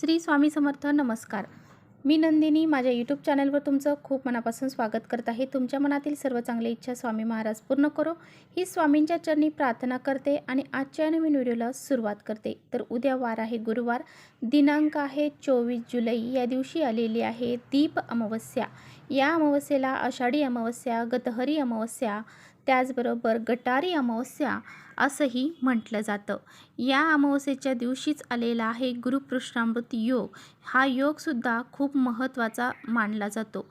श्री स्वामी समर्थ नमस्कार. मी नंदिनी माझ्या यूट्यूब चॅनलवर तुमचं खूप मनापासून स्वागत करत आहे. तुमच्या मनातील सर्व चांगल्या इच्छा स्वामी महाराज पूर्ण करो. ही स्वामींच्या चरणी प्रार्थना करते आणि आजच्या नवीन व्हिडिओला सुरुवात करते. तर उद्या वार आहे गुरुवार. दिनांक आहे चोवीस जुलै. या दिवशी आलेली आहे दीप अमावस्या. या अमावस्येला आषाढी अमावस्या गतहरी अमावस्या त्याचबरोबर गटारी अमावस्या असंही म्हटलं जातं. या अमावस्येच्या दिवशीच आलेला आहे गुरुपृष्ठामृत योग. हा योगसुद्धा खूप महत्त्वाचा मानला जातो.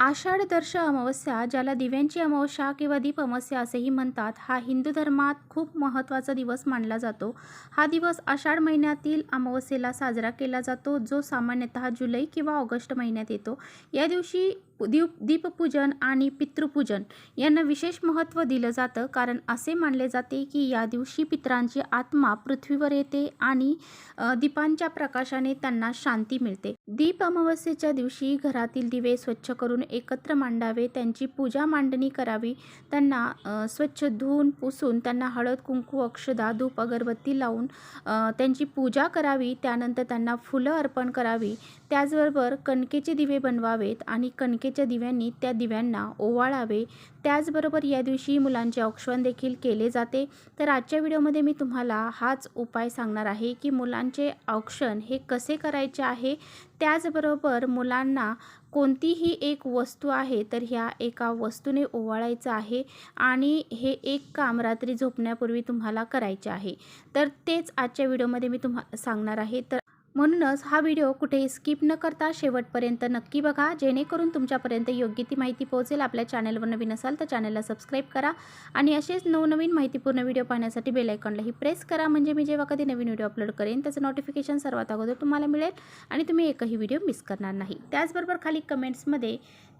आषाढ दर्श अमावस्या ज्याला दिव्यांची अमावस्या किंवा दीप अमावस्या असेही म्हणतात हा हिंदू धर्मात खूप महत्त्वाचा दिवस मानला जातो. हा दिवस आषाढ महिन्यातील अमावस्येला साजरा केला जातो जो सामान्यतः जुलै किंवा ऑगस्ट महिन्यात येतो. या दिवशी दीप दीपपूजन आणि पितृपूजन यांना विशेष महत्त्व दिलं जातं. कारण असे मानले जाते की या दिवशी पितरांची आत्मा पृथ्वीवर येते आणि दीपांच्या प्रकाशाने त्यांना शांती मिळते. दीप अमावस्येच्या दिवशी घरातील दिवे स्वच्छ करून एकत्र मांडावे त्यांची पूजा मांडणी करावी त्यांना स्वच्छ धुवून पुसून त्यांना हळद कुंकू अक्षदा धूप अगरबत्ती लावून त्यांची पूजा करावी त्यानंतर त्यांना फुलं अर्पण करावी त्याचबरोबर कणकेचे दिवे बनवावेत आणि कणके कणकेच्या दिव्यांनी त्या दिव्यांना ओवाळावे. त्याचबरोबर या दिवशी मुलांचे औक्षण देखील केले जाते. तर आजच्या व्हिडिओमध्ये मी तुम्हाला हाच उपाय सांगणार आहे की मुलांचे औक्षण हे कसे करायचे आहे. त्याचबरोबर मुलांना कोणतीही एक वस्तू आहे तर ह्या एका वस्तूने ओवाळायचं आहे आणि हे एक काम रात्री झोपण्यापूर्वी तुम्हाला करायचे आहे. तर तेच आजच्या व्हिडिओमध्ये मी तुम्हा सांगणार आहे. तर म्हणूनच हा व्हिडिओ कुठेही स्किप न करता शेवटपर्यंत नक्की बघा. जेणेकरून तुमच्यापर्यंत योग्य ती माहिती पोहोचेल. आपल्या चॅनलवर नवीन असाल तर चॅनलला सबस्क्राईब करा आणि असेच नवनवीन माहितीपूर्ण व्हिडिओ पाहण्यासाठी बेल आयकॉनलाही प्रेस करा. म्हणजे मी जेव्हा कधी नवीन व्हिडिओ अपलोड करेन त्याचं नोटिफिकेशन सर्वात अगोदर तुम्हाला मिळेल आणि तुम्ही एकही व्हिडिओ मिस करणार नाही. त्याचबरोबर खाली कमेंट्समध्ये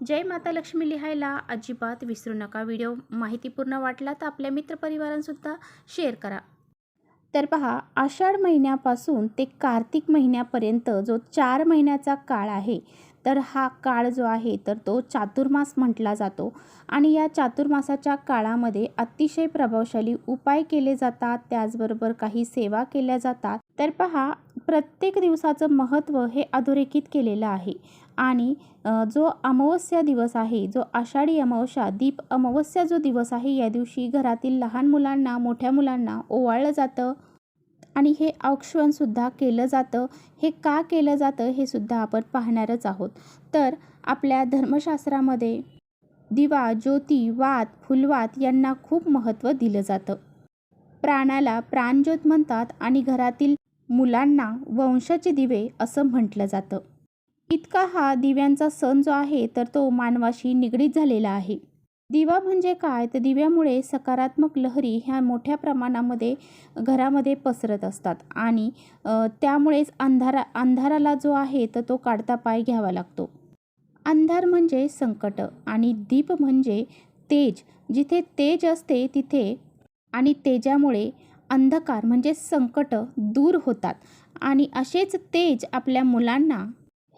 जय माता लक्ष्मी लिहायला अजिबात विसरू नका. व्हिडिओ माहितीपूर्ण वाटला तर आपल्या मित्रपरिवारांसुद्धा शेअर करा. तर पहा आषाढ महिन्यापासून ते कार्तिक महिन्यापर्यंत जो चार महिन्याचा काळ आहे तर हा काळ जो आहे तर तो चातुर्मास म्हटला जातो. आणि या चातुर्मासाच्या काळामध्ये अतिशय प्रभावशाली उपाय केले जातात त्याचबरोबर काही सेवा केल्या जातात. तर पहा प्रत्येक दिवसाचं महत्त्व हे अधोरेखित केलेलं आहे. आणि जो अमावस्या दिवस आहे जो आषाढी अमावस्या दीप अमावस्या जो दिवस आहे या दिवशी घरातील लहान मुलांना मोठ्या मुलांना ओवाळलं जातं. आणि हे औक्षणसुद्धा केलं जातं. हे का केलं जातं हे सुद्धा आपण पाहणारच आहोत. तर आपल्या धर्मशास्त्रामध्ये दिवा ज्योती वात फुलवात यांना खूप महत्त्व दिलं जातं. प्राणाला प्राणज्योत म्हणतात आणि घरातील मुलांना वंशाचे दिवे असं म्हटलं जातं. इतका हा दिव्यांचा सण जो आहे तर तो मानवाशी निगडीत झालेला आहे. दिवा म्हणजे काय? तर दिव्यामुळे सकारात्मक लहरी ह्या मोठ्या प्रमाणामध्ये घरामध्ये पसरत असतात आणि त्यामुळेच अंधारा अंधाराला जो आहे तर तो काढता पाय घ्यावा लागतो. अंधार म्हणजे संकट आणि दीप म्हणजे तेज. जिथे तेज असते तिथे आणि तेजामुळे अंधकार म्हणजे संकट दूर होतात. आणि असेच तेज आपल्या मुलांना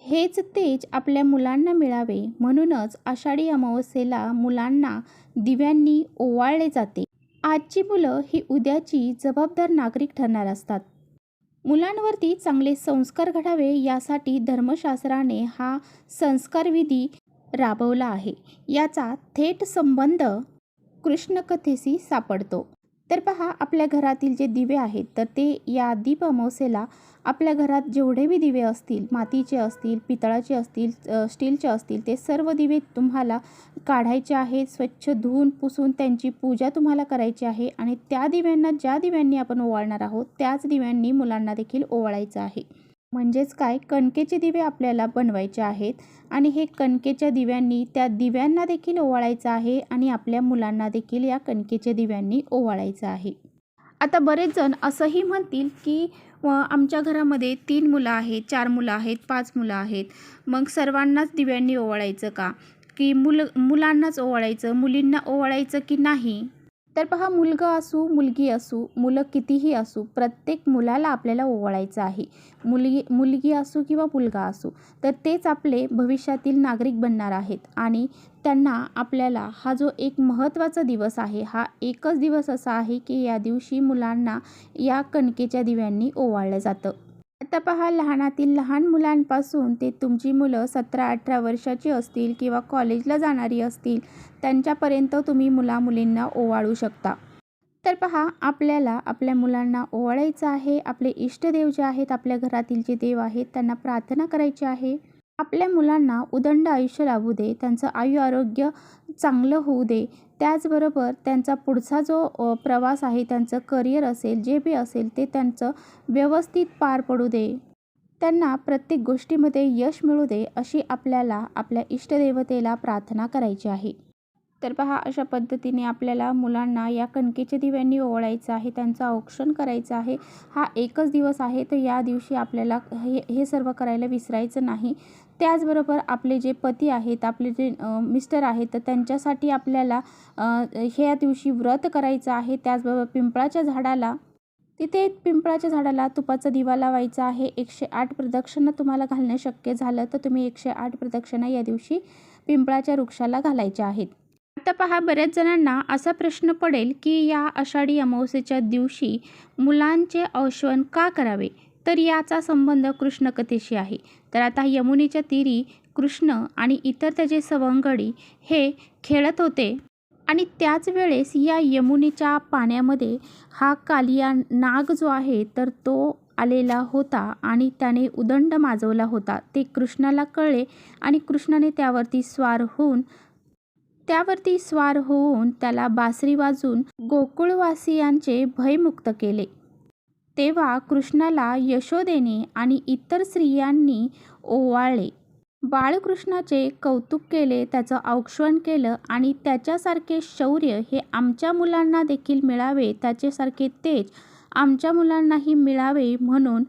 हेच तेज आपल्या मुलांना मिळावे म्हणूनच आषाढी अमावस्येला मुलांना दिव्यांनी ओवाळले जाते. आजची मुलं ही उद्याची जबाबदार नागरिक ठरणार असतात. मुलांवरती चांगले संस्कार घडावे यासाठी धर्मशास्त्राने हा संस्कारविधी राबवला आहे. याचा थेट संबंध कृष्णकथेशी सापडतो. तर पहा आपल्या घरातील जे दिवे आहेत तर ते या दीप अमावस्येला आपल्या घरात जेवढे बी दिवे असतील मातीचे असतील पितळाचे असतील स्टीलचे असतील ते सर्व दिवे तुम्हाला काढायचे आहेत स्वच्छ धुवून पुसून त्यांची पूजा तुम्हाला करायची आहे आणि त्या दिव्यांना ज्या दिव्यांनी आपण ओवाळणार आहोत त्याच दिव्यांनी मुलांना देखील ओवाळायचं आहे. म्हणजेच काय? कणकेचे दिवे आपल्याला बनवायचे आहेत आणि हे कणकेच्या दिव्यांनी त्या दिव्यांना देखील ओवाळायचं आहे आणि आपल्या मुलांना देखील या कणकेच्या दिव्यांनी ओवाळायचं आहे. आता बरेच जण असंही म्हणतील की आमच्या घरामध्ये तीन मुलं आहेत चार मुलं आहेत पाच मुलं आहेत. मग सर्वांनाच दिव्यांनी ओवाळायचं का? की मुलं मुलांनाच ओवाळायचं? मुलींना ओवाळायचं की नाही? तर पहा मुलगा असू मुलगी असू मुलं कितीही असू प्रत्येक मुलाला आपल्याला ओवाळायचं आहे. मुलगी मुलगी असू किंवा मुलगा असू तर तेच आपले भविष्यातील नागरिक बनणार आहेत. आणि त्यांना आपल्याला हा जो एक महत्त्वाचा दिवस आहे हा एकच दिवस असा आहे की या दिवशी मुलांना या कणकेच्या दिव्यांनी ओवाळलं जातं. आता पहा लहानातील लहान मुलांपासून ते तुमची मुलं सतरा अठरा वर्षाची असतील किंवा कॉलेजला जाणारी असतील त्यांच्यापर्यंत तुम्ही मुलामुलींना ओवाळू शकता. तर पहा आपल्याला आपल्या मुलांना ओवाळायचं आहे आपले इष्टदेव जे आहेत आपल्या घरातील जे देव आहेत त्यांना प्रार्थना करायची आहे. आपल्या मुलांना उदंड आयुष्य लाभू दे त्यांचं आयु आरोग्य चांगलं होऊ दे. त्याचबरोबर त्यांचा पुढचा जो प्रवास आहे त्यांचं करिअर असेल जे बी असेल ते त्यांचं व्यवस्थित पार पडू दे. त्यांना प्रत्येक गोष्टीमध्ये यश मिळू दे अशी आपल्याला आपल्या इष्टदेवतेला प्रार्थना करायची आहे. तर पहा अशा पद्धतीने आपल्याला मुलांना या कणकेच्या दिव्यांनी ओवाळायचं आहे त्यांचं औक्षण करायचं आहे. हा एकच दिवस आहे तर या दिवशी आपल्याला हे हे सर्व करायला विसरायचं नाही. त्याचबरोबर आपले जे पती आहेत आपले जे मिस्टर आहेत तर त्यांच्यासाठी आपल्याला ह्या दिवशी व्रत करायचं आहे. त्याचबरोबर पिंपळाच्या झाडाला तिथे पिंपळाच्या झाडाला तुपाचा दिवा लावायचा आहे. एकशे आठ प्रदक्षिणा तुम्हाला घालणं शक्य झालं तर तुम्ही एकशे आठ प्रदक्षिणा या दिवशी पिंपळाच्या वृक्षाला घालायच्या आहेत. आता पहा बऱ्याच जणांना असा प्रश्न पडेल की या आषाढी अमावस्येच्या दिवशी मुलांचे औषण का करावे? तर याचा संबंध कृष्ण कथेशी आहे. तर आता यमुनेच्या तीरी कृष्ण आणि इतर त्याचे सवंगडी हे खेळत होते. आणि त्याच वेळेस या यमुनेच्या पाण्यामध्ये हा कालिया नाग जो आहे तर तो आलेला होता आणि त्याने उदंड माजवला होता. ते कृष्णाला कळले आणि कृष्णाने त्यावरती स्वार होऊन त्यावरती स्वार होऊन त्याला बासरी वाजून गोकुळवासियांचे भयमुक्त केले. तेव्हा कृष्णाला यशोदेने आणि इतर स्त्रियांनी ओवाळले. बाळकृष्णाचे कौतुक केले त्याचं औक्षण केलं आणि त्याच्यासारखे शौर्य हे आमच्या मुलांना देखील मिळावे त्याच्यासारखे तेज आमच्या मुलांनाही मिळावे म्हणून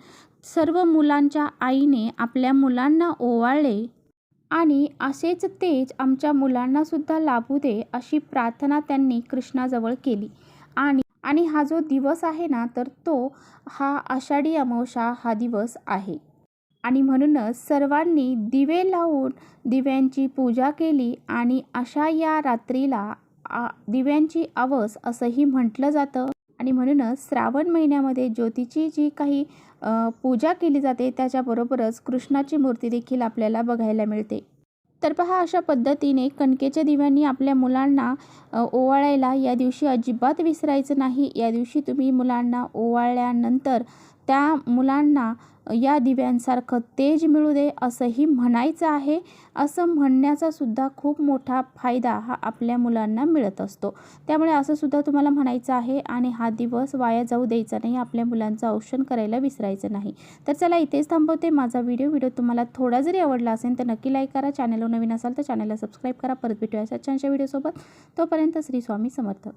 सर्व मुलांच्या आईने आपल्या मुलांना ओवाळले. आणि असेच तेज आमच्या मुलांनासुद्धा लाभू दे अशी प्रार्थना त्यांनी कृष्णाजवळ केली. आणि आणि हा जो दिवस आहे ना तर तो हा आषाढी अमावशा हा दिवस आहे. आणि म्हणूनच सर्वांनी दिवे लावून दिव्यांची पूजा केली आणि अशा या रात्रीला आ दिव्यांची आवस असंही म्हटलं जातं. आणि म्हणूनच श्रावण महिन्यामध्ये ज्योतीची जी काही पूजा केली जाते त्याच्याबरोबरच कृष्णाची मूर्ती देखील आपल्याला बघायला मिळते. तर पहा अशा पद्धतीने कणकेच्या दिव्यांनी आपल्या मुलांना ओवाळायला या दिवशी अजिबात विसरायचं नाही. या दिवशी तुम्ही मुलांना ओवाळल्यानंतर त्या मुलांना या दिव्यांसारखं तेज मिळू दे असंही म्हणायचं आहे. असं म्हणण्याचा सुद्धा खूप मोठा फायदा हा आपल्या मुलांना मिळत असतो. त्यामुळे असं सुद्धा तुम्हाला म्हणायचं आहे आणि हा दिवस वाया जाऊ द्यायचा नाही आपल्या मुलांचं औषण करायला विसरायचं नाही. तर चला इथेच थांबवते माझा व्हिडिओ. व्हिडिओ तुम्हाला थोडा जरी आवडला असेल तर नक्की लाईक करा. चॅनलवर नवीन असाल तर चॅनलला सबस्क्राईब करा. परत भेटूया अशा छानशा व्हिडिओसोबत. तोपर्यंत श्री स्वामी समर्थ.